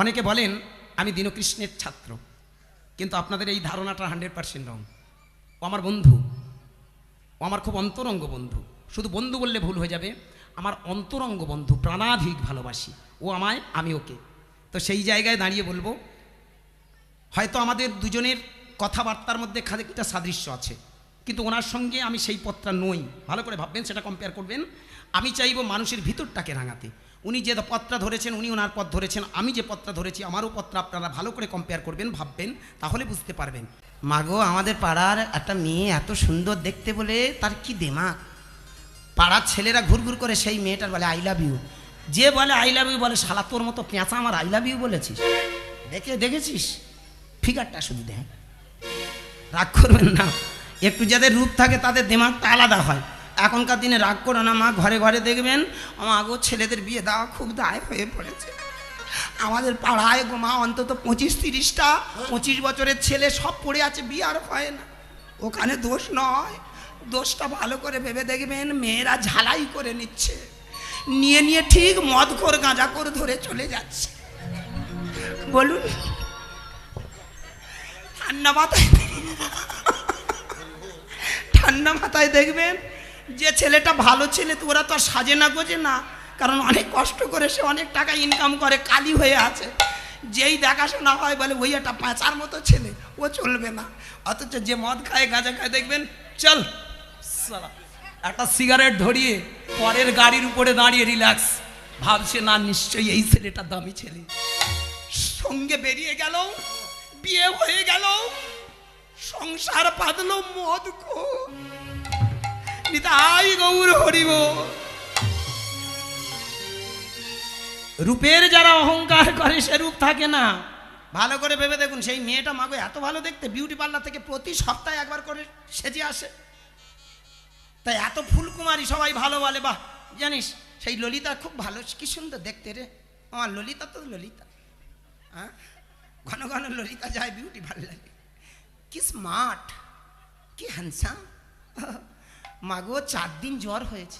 অনেকে বলেন, আমি দীনকৃষ্ণের ছাত্র। কিন্তু আপনাদের এই ধারণাটা হান্ড্রেড পার্সেন্ট রং। ও আমার বন্ধু। ও আমার খুব অন্তরঙ্গ বন্ধু। শুধু বন্ধু বললে ভুল হয়ে যাবে। আমার অন্তরঙ্গ বন্ধু, প্রাণাধিক ভালোবাসি। ও আমায়, আমি ওকে। তো সেই জায়গায় দাঁড়িয়ে বলব, হয়তো আমাদের দুজনের কথাবার্তার মধ্যে খানিকটা সাদৃশ্য আছে। কিন্তু ওনার সঙ্গে আমি সেই পথটা নই। ভালো করে ভাববেন, সেটা কম্পেয়ার করবেন। আমি চাইব মানুষের ভিতরটাকে রাঙাতে। উনি যে পথটা ধরেছেন উনি ওনার পথ ধরেছেন আমি যে পথটা ধরেছি আমারও পথটা আপনারা ভালো করে কম্পেয়ার করবেন ভাববেন তাহলে বুঝতে পারবেন। মাগো আমাদের পাড়ার একটা মেয়ে এত সুন্দর দেখতে বলে তার কি দেমাক পাড়ার ছেলেরা ঘুরঘুর করে সেই মেয়েটার বলে আই লাভ ইউ যে বলে আই লাভ ইউ বলে শালা তোর মতো পেঁচা আমার আই লাভ ইউ বলেছিস। দেখে দেখেছিস? ফিগারটা শুধু দেখ। রাগ করবেন না। একটু যাদের রূপ থাকে তাদের দেমাগটা আলাদা হয়। এখনকার দিনে রাগ করো না মা, ঘরে ঘরে দেখবেন আমার আগো ছেলেদের বিয়ে দেওয়া খুব দায় হয়ে পড়েছে। আমাদের পাড়ায় গো মা, অন্তত পঁচিশ তিরিশটা, পঁচিশ বছরের ছেলে সব পড়ে আছে, বিয়ে আর হয় না। ওখানে দোষ নয়, দোষটা ভালো করে ভেবে দেখবেন, মেয়েরা ঝালাই করে নিচ্ছে। নিয়ে নিয়ে ঠিক মদ কর গাঁজা করে ধরে চলে যাচ্ছে। বলুন, ঠান্ডা মাথায় ঠান্ডা মাথায় দেখবেন যে ছেলেটা ভালো ছেলে, তো ওরা তো আর সাজে না গোজে না। কারণ অনেক কষ্ট করে সে অনেক টাকা ইনকাম করে, কালি হয়ে আছে। যেই দেখাশোনা হয় বলে, ওই একটা পাঁচার মতো ছেলে, ও চলবে না। অথচ যে মদ খায়, গাঁজা খায়, দেখবেন, চল একটা সিগারেট ধরিয়ে পরের গাড়ির উপরে দাঁড়িয়ে রিল্যাক্স ভাবছে, না, নিশ্চয়ই এই ছেলেটা দামি ছেলে। সঙ্গে বেরিয়ে গেল, বিয়ে হয়ে গেল, সংসার পাতলো, মদ খো নিতাই গৌর হরিব। রূপের যারা অহংকার করে, সে রূপ থাকে না। ভালো করে ভেবে দেখুন, সেই মেয়েটা মাগো এত ভালো দেখতে। বিউটি পার্লার থেকে প্রতি সপ্তাহে একবার করে সেজে আসে। তাই এত ফুলকুমারী সবাই ভালো বলে, বাহ, জানিস, সেই ললিতা খুব ভালো। কি সুন্দর দেখতে রে। আমার ললিতা তো ললিতা। হ্যাঁ ঘন ঘন ললিতা যায় বিউটি ভালো লাগে কি স্মার্ট কি হ্যান্ডসাম মাগো চার দিন জ্বর হয়েছে।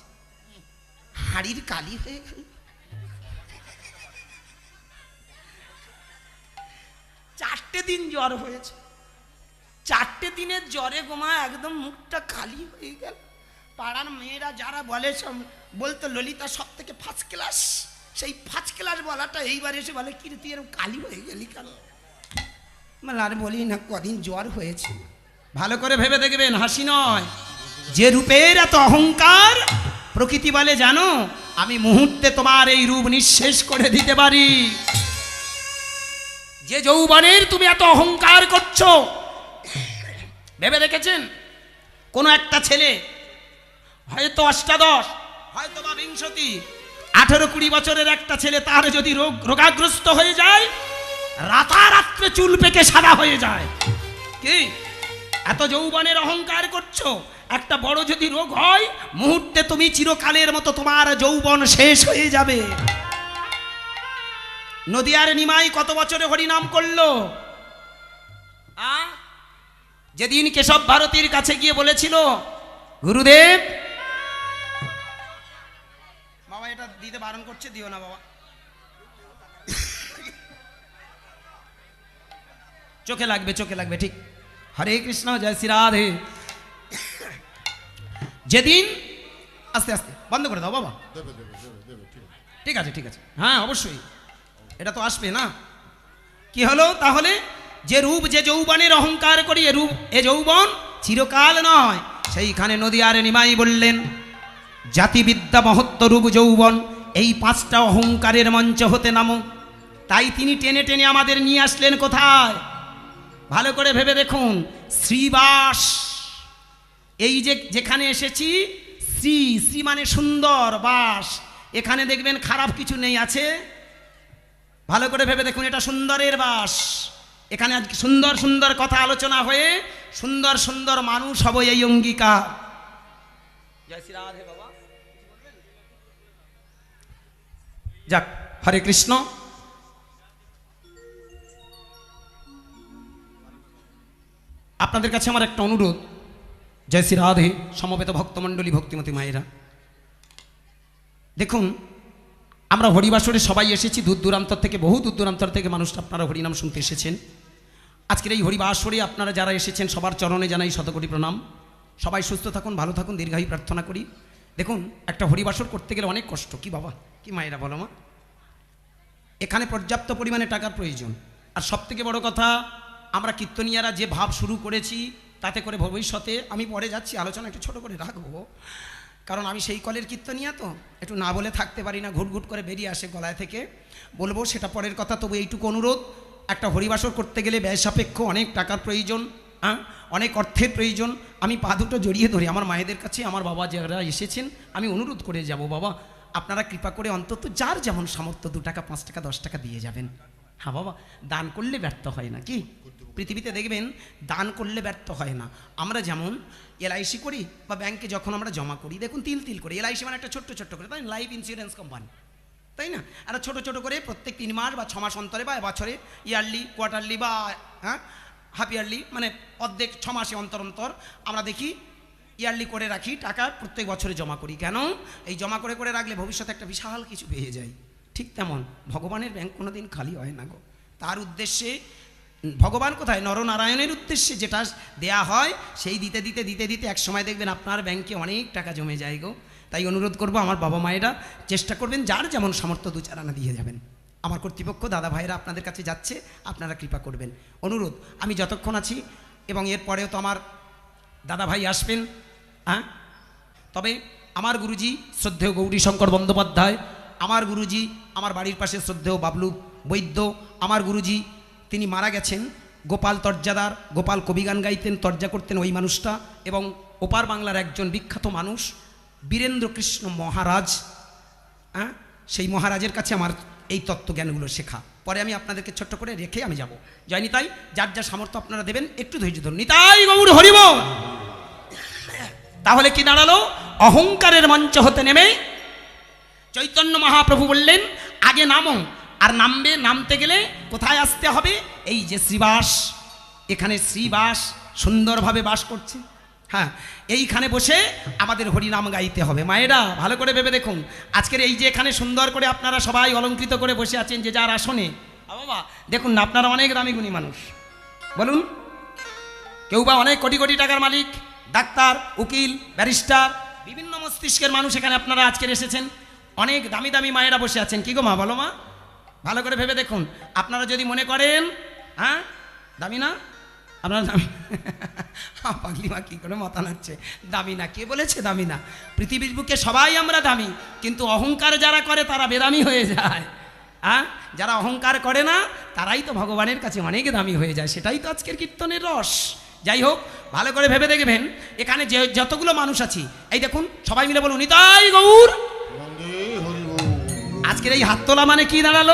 হাড়ির কালি হয়ে গেল। চারটে দিন জ্বর হয়েছে। চারটে দিনের জ্বরে গোমা একদম মুখটা খালি হয়ে গেল। পাড়ার মেয়েরা যারা বলে সব, বলতো, ললিতা, সব থেকে ফার্স্ট ক্লাস সেই ফার্স্ট ক্লাস বলাটা এইবার এসে বলে কি রে তুই এরকম কালি হয়ে গেলি কেন? মানে আর বলি না, কদিন জ্বর হয়েছে। ভালো করে ভেবে দেখবেন, হাসি নয়। যে রূপের এত অহংকার, প্রকৃতি বলে জানো, আমি মুহূর্তে তোমার এই রূপ নিঃশেষ করে দিতে পারি। যে যৌবনের তুমি এত অহংকার করছ, ভেবে দেখেছেন? কোনো একটা ছেলে, হয়তো অষ্টাদশ, হয়তো বা বিংশতি, আঠেরো কুড়ি বছরের একটা ছেলে, তার যদি রোগ, রোগাগ্রস্ত হয়ে যায়, রাতারাত্রে চুল পেকে সাদা হয়ে যায়। কি? এত যৌবনের অহংকার করছ একটা বড় যদি রোগ হয়, মুহূর্তে তুমি চিরকালের মতো তোমার যৌবন শেষ হয়ে যাবে। নদিয়ার নিমাই কত বছরে হরিনাম করল? আ? যেদিন কেশব ভারতীর কাছে গিয়ে বলেছিল, গুরুদেব! বাবা, এটা দিতে বারণ করছে, দিও না বাবা। চোখে লাগবে চোখে লাগবে, ঠিক। হরে কৃষ্ণ, জয় শ্রী রাধে। যেদিন আস্তে আস্তে বন্ধ করে দাও বাবা। ঠিক আছে। ঠিক আছে হ্যাঁ অবশ্যই। এটা তো আসবে না। কি হলো? তাহলে যে রূপ যে যৌবনের অহংকার করি এ রূপ এ যৌবন চিরকাল নয়। সেইখানে নদী নদীয়ার নিমাই বললেন জাতিবিদ্যা মহত্ব রূপ যৌবন এই পাঁচটা অহংকারের মঞ্চ হতে নামো। তাই তিনি টেনে টেনে আমাদের নিয়ে আসলেন কোথায়? ভালো করে ভেবে দেখুন। শ্রীবাস এই যে যেখানে এসেছি শ্রী শ্রী মানে সুন্দর বাস। এখানে দেখবেন খারাপ কিছু নেই আছে। ভালো করে ভেবে দেখুন এটা সুন্দরের বাস। এখানে আজকে সুন্দর সুন্দর কথা আলোচনা হয়ে সুন্দর সুন্দর মানুষ হব এই অঙ্গীকার। জয় শ্রী রাধে বাবা। যাক হরে কৃষ্ণ। আপনাদের কাছে আমার একটা অনুরোধ। জয় শ্রী রাধে সমবেত ভক্তমণ্ডলী ভক্তিমতী মায়েরা দেখুন আমরা হরিবাসরে সবাই এসেছি, দূর দূরান্তর থেকে, বহু দূর দূরান্তর থেকে মানুষ আপনারা হরিনাম শুনতে এসেছেন। আজকের এই হরিবাসরে আপনারা যারা এসেছেন, সবার চরণে জানাই শতকোটি প্রণাম। সবাই সুস্থ থাকুন, ভালো থাকুন, দীর্ঘায়ু প্রার্থনা করি। দেখুন, একটা হরিবাসর করতে গেলে অনেক কষ্ট, কি বাবা, কি মায়েরা বলো মা। এখানে পর্যাপ্ত পরিমাণে টাকার প্রয়োজন। আর সব থেকে বড় কথা, আমরা কীর্তনিয়ারা যে ভাব শুরু করেছি তাতে করে ভবিষ্যতে আমি পরে যাচ্ছি, আলোচনা একটু ছোট করে রাখব। কারণ আমি সেই কলের কীর্তনিয়া তো, একটু না বলে থাকতে পারি না ঘুটঘুট করে বেরিয়ে আসে গলায় থেকে। বলব সেটা পরের কথা, তবু এইটুকু অনুরোধ, একটা হরিবাসর করতে গেলে ব্যয় সাপেক্ষ অনেক টাকার প্রয়োজন হ্যাঁ অনেক অর্থের প্রয়োজন। আমি পা দুটো জড়িয়ে ধরি আমার মায়েদের কাছে, আমার বাবা যারা এসেছেন, আমি অনুরোধ করে যাব, বাবা, আপনারা কৃপা করে অন্তত যার যেমন সামর্থ্য, দু টাকা, পাঁচ টাকা, দশ টাকা দিয়ে যাবেন। হ্যাঁ বাবা, দান করলে ব্যর্থ হয় না কি পৃথিবীতে দেখবেন দান করলে ব্যর্থ হয় না। আমরা যেমন এলআইসি করি বা ব্যাংকে যখন আমরা জমা করি, দেখুন তিল তিল করে, এলআইসি মানে একটা ছোট্ট ছোট্ট করে, তাই লাইফ ইন্স্যুরেন্স কোম্পানি তাই না? আর ছোট ছোট করে প্রত্যেক তিন মাস বা ছ মাস অন্তরে বা বছরে ইয়ারলি, কোয়ার্টারলি বা হ্যাঁ হাফ ইয়ারলি মানে অর্ধেক ছ মাসে অন্তর অন্তর আমরা দেখি ইয়ারলি করে রাখি টাকা প্রত্যেক বছরে জমা করি। কেন? এই জমা করে করে রাখলে ভবিষ্যতে একটা বিশাল কিছু পেয়ে যায় ঠিক তেমন, ভগবানের ব্যাংক কোনো দিন খালি হয় না গো। তার উদ্দেশ্যে ভগবান কোথায়? নরনারায়ণের উদ্দেশ্যে যেটা দেয়া হয়, সেই দিতে দিতে দিতে দিতে এক সময় দেখবেন আপনার ব্যাংকে অনেক টাকা জমে যায় গো। তাই অনুরোধ করব আমার বাবা মায়েরা চেষ্টা করবেন, যার যেমন সামর্থ্য দু চার আনা দিয়ে যাবেন। আমার কর্তৃপক্ষ, দাদা ভাইরা আপনাদের কাছে যাচ্ছে, আপনারা কৃপা করবেন। অনুরোধ, আমি যতক্ষণ আছি, এবং এরপরেও তো আমার দাদা ভাই আসবেন হ্যাঁ? তবে আমার গুরুজি শ্রদ্ধেয় গৌরীশঙ্কর বন্দ্যোপাধ্যায়, আমার গুরুজি, আমার বাড়ির পাশে শ্রদ্ধেয় বাবলু বৈদ্য, আমার গুরুজি তিনি মারা গেছেন। গোপাল তর্জাদার, গোপাল কবিগান গাইতেন, তর্জা করতেন ওই মানুষটা এবং ওপার বাংলার একজন বিখ্যাত মানুষ বীরেন্দ্র কৃষ্ণ মহারাজ। হ্যাঁ সেই মহারাজের কাছে আমার এই তত্ত্বজ্ঞানগুলো শেখা। পরে আমি আপনাদেরকে ছোট্ট করে রেখে আমি যাব। জয় নিতাই যার যা সামর্থ্য আপনারা দেবেন, একটু ধৈর্য ধরুন। নিতাই গৌর হরিব তাহলে কি দাঁড়াল? অহংকারের মঞ্চ হতে নেমে চৈতন্য মহাপ্রভু বললেন, আগে নামো আর নামবে, নামতে গেলে কোথায় আসতে হবে? এই যে শ্রীবাস, এখানে শ্রীবাস সুন্দরভাবে বাস করছে। হ্যাঁ এইখানে বসে আমাদের হরিনাম গাইতে হবে। মায়েরা, ভালো করে ভেবে দেখুন। আজকের এই যে এখানে সুন্দর করে আপনারা সবাই অলঙ্কৃত করে বসে আছেন যে যার আসনে। বাবা, দেখুন না, আপনারা অনেক দামি গুণী মানুষ। বলুন, কেউ বা অনেক কোটি কোটি টাকার মালিক, ডাক্তার, উকিল, ব্যারিস্টার, বিভিন্ন মস্তিষ্কের মানুষ এখানে আপনারা আজকের এসেছেন। অনেক দামি দামি মায়েরা বসে আছেন। কি গো মা, বলো মা? ভালো করে ভেবে দেখুন। আপনারা যদি মনে করেন হ্যাঁ? দামি না? আপনারা দামি? হ্যাঁ, পাগলি কী করে মাথা নাড়ছে? দামি না কে বলেছে দামি না? পৃথিবীর বুকে সবাই আমরা দামি কিন্তু অহংকার যারা করে তারা বেদামি হয়ে যায়। হ্যাঁ? যারা অহংকার করে না তারাই তো ভগবানের কাছে অনেক দামি হয়ে যায়। সেটাই তো আজকের কীর্তনের রস। যাই হোক ভালো করে ভেবে দেখবেন এখানে যে যতগুলো মানুষ আছি এই দেখুন সবাই মিলে বলুন নিতাই গৌর। আজকের এই হাত তোলা মানে কি দাঁড়াল?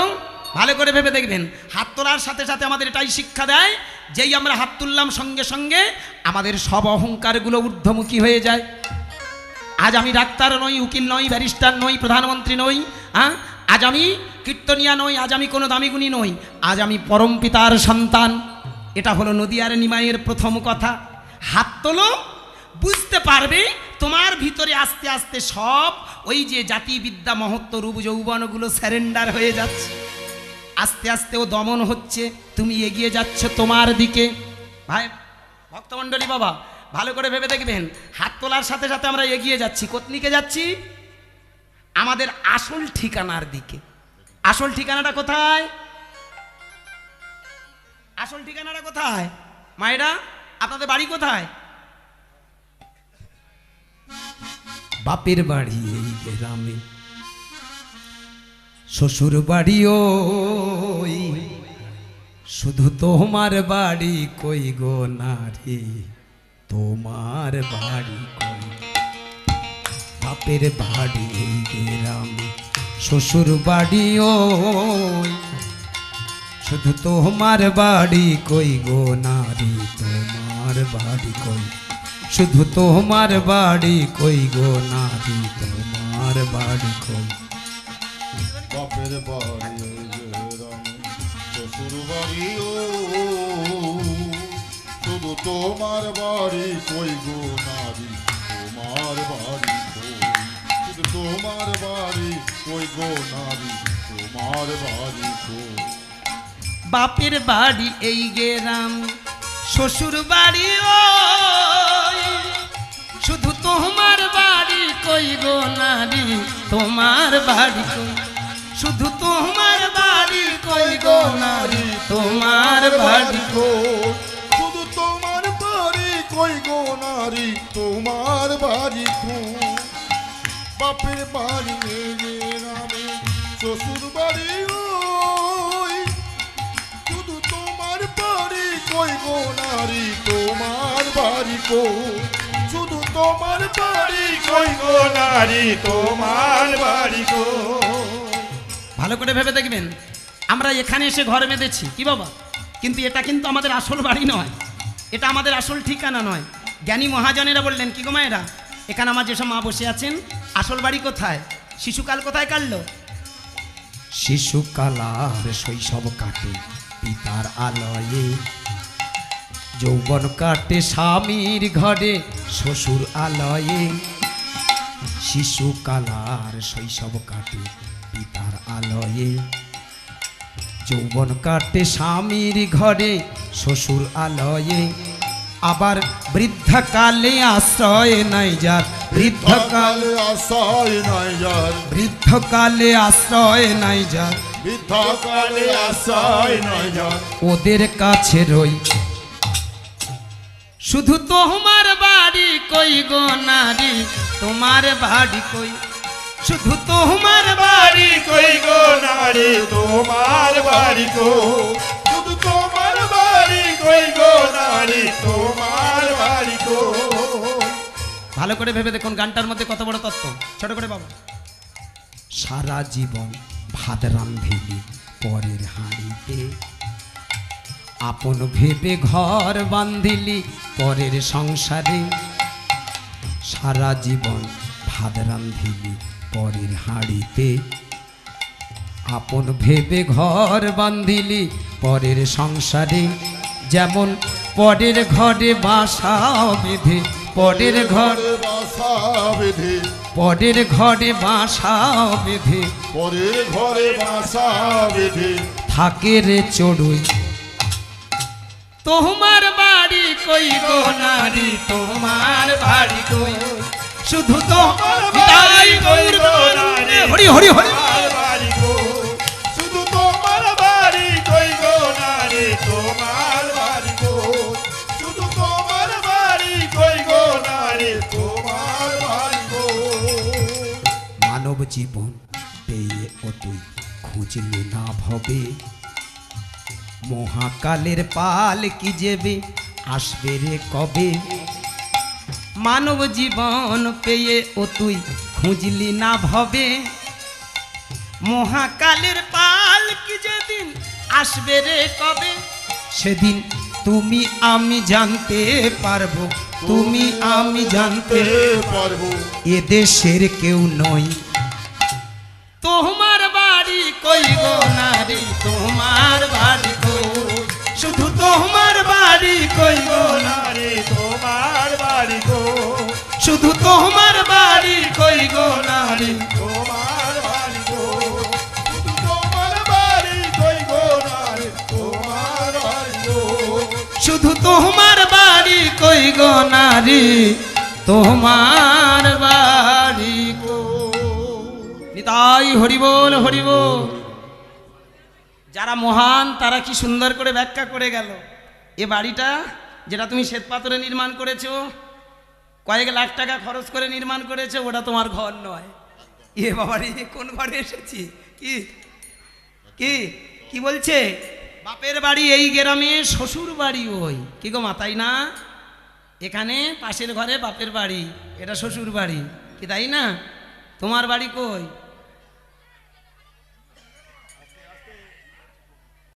ভালো করে ভেবে দেখবেন। হাত তোলার সাথে সাথে আমাদের এটাই শিক্ষা দেয়, যেই আমরা হাত তুললাম সঙ্গে সঙ্গে আমাদের সব অহংকারগুলো ঊর্ধ্বমুখী হয়ে যায়। আজ আমি ডাক্তার নই, উকিল নই, ব্যারিস্টার নই, প্রধানমন্ত্রী নই হ্যাঁ? আজ আমি কীর্তনিয়া নই, আজ আমি কোনো দামিগুণী নই, আজ আমি পরম পিতার সন্তান। এটা হলো নদিয়ার নিমাইয়ের প্রথম কথা। হাত তোলো, বুঝতে পারবে তোমার ভিতরে আস্তে আস্তে সব ওই যে জাতিবিদ্যা মহত্ব রূপ যৌবনগুলো স্যারেন্ডার হয়ে যাচ্ছে। আস্তে আস্তে ও দমন হচ্ছে, তুমি এগিয়ে যাচ্ছ তোমার দিকে। ভাই, ভক্তমণ্ডলী বাবা, ভালো করে ভেবে দেখবেন, হাত তোলার সাথে সাথে আমরা এগিয়ে যাচ্ছি। কোতনিকে যাচ্ছি? আমাদের আসল ঠিকানার দিকে। আসল ঠিকানাটা কোথায়? আসল ঠিকানাটা কোথায়? মায়েরা, আপনাদের বাড়ি কোথায়? বাপের বাড়ি এই গ্রামে। শ্বশুর বাড়ি ওই, শুধু তোমার বাড়ি কই গো নারী তোমার বাড়ি কই? বাপের বাড়ি এই গ্রামে। শ্বশুর বাড়ি ওই, শুধু তোমার বাড়ি কই গো নারী তোমার বাড়ি কই? শুধু তোমার বাড়ি কই গো নারী তোমার বাড়ি কই? বাপের বাড়ি শ্বশুর বাড়ি ও। শুধু তোমার বাড়ি কই গো নারী তোমার বাড়ি কই? শুধু তোমার বাড়ি কই গো নারী তোমার বাড়ি কই? বাপের বাড়ি এই গেরাম শ্বশুর বাড়ি ওই কই গো নারী? তোমার বাড়ি শুধু তোমার বাড়ি কই গো নারী? তোমার বাড়ি শুধু তোমার বাড়ি কই গো নারী? তোমার বাড়ি বাপের বাড়ি গ্রামে শ্বশুর বাড়ি শুধু তোমার বাড়ি কই গো নারী? তোমার বাড়ি কই? তোমার বাড়ি কই গো নারী? তোমার বাড়ি কই ভালো করে ভেবে দেখবেন আমরা এখানে এসে ঘর বেঁধেছি কি বাবা? কিন্তু এটা কিন্তু আমাদের আসল বাড়ি নয়। এটা আমাদের আসল ঠিকানা নয়। জ্ঞানী মহাজনেরা বললেন কি গো মায়েরা এখানে আমার যেসব মা বসে আছেন আসল বাড়ি কোথায়? শিশুকাল কোথায় কাটলো? শিশুকাল আর শৈশব কাটে পিতার আলয়ে। যৌবন কাটে স্বামীর ঘরে শ্বশুর আলয়ে। শিশুকাল আর শৈশব কাটে পিতার আলয়ে। যৌবন কাটে স্বামীর ঘরে শ্বশুর আলয়ে। আবার বৃদ্ধকালে আশ্রয় নাই যার বৃদ্ধকাল আশায় নাই যার। বৃদ্ধকালে আশ্রয় নাই যার। বৃদ্ধকালে আশ্রয় নাই যার। ওদের কাছে রই শুধু তোমার বাড়ি কই গো নারী? তোমার বাড়ি কই? শুধু তোমার বাড়ি কই গো নারী? তোমার বাড়ি কো। শুধু তোমার বাড়ি কই গো নারী? তোমার বাড়ি কো। ভালো করে ভেবে দেখুন গানটার মধ্যে কত বড় তত্ত্ব। ছোট করে বাবা। সারা জীবন ভাত রান্ধেলি পরের হাঁড়িতে আপন ভেবে ঘর বান্ধিলি পরের সংসারে। সারা জীবন ভাত রান্ধিলি পরের হাঁড়িতে। আপন ভেবে ঘর বান্ধিলি পরের সংসারে। যেমন পরের ঘরে বাসা বেঁধে পরের ঘর পরের ঘরে বাসা বেঁধে। পরের ঘরে বাসা বেঁধে। থাকে রে চড়ুই তোমার বাড়ি কই গো নারী তোমার বাড়ি কই শুধু তোমার বাড়ি কই গো নারী। হরি হরি হরি। বাড়ি শুধু তোমার বাড়ি কই গো নারী তোমার বাড়ি শুধু তোমার বাড়ি কই গো নারী তোমার বাড়ি মানব জীবন পেয়ে ও তুই খুঁজলে না ভবে। মহাকালের পাল কি যেবে, আসবে রে কবে? মানব জীবন পেয়ে ও তুই খুঁজলি না ভবে। মহাকালের পাল কি যেদিন আসবে রে কবে? সেদিন তুমি আমি জানতে পারব, তুমি আমি জানতে পারব। এ দেশের কেউ নই। তোমার বাড়ি কই গো নারী? তোমার বাড়ি শুধু তোমার বাড়ি কই গো? নারী তোমার বাড়ি গো। শুধু তোমার বাড়ি কই গো? নারী তোমার বাড়ি গো। শুধু তোমার বাড়ি কই গো? নারী তোমার বাড়ি গো। শুধু তোমার বাড়ি কই গো? নারী তোমার বাড়ি গো। নিতাই হরিবোল হরিবোল। যারা মহান, তারা কি সুন্দর করে ব্যাখ্যা করে গেল? এ বাড়িটা যেটা তুমি শ্বেতপাথরে নির্মাণ করেছ, কয়েক লাখ টাকা খরচ করে নির্মাণ করেছ, ওটা তোমার ঘর নয়। এ বাবারে কোন ঘরে এসেছি? কি? কি? কি বলছে? বাপের বাড়ি এই গ্রামে, শ্বশুর বাড়ি ওই। কি গো মাতাই না? এখানে পাশের ঘরে বাপের বাড়ি, এটা শ্বশুর বাড়ি। কি তাই না? তোমার বাড়ি কই?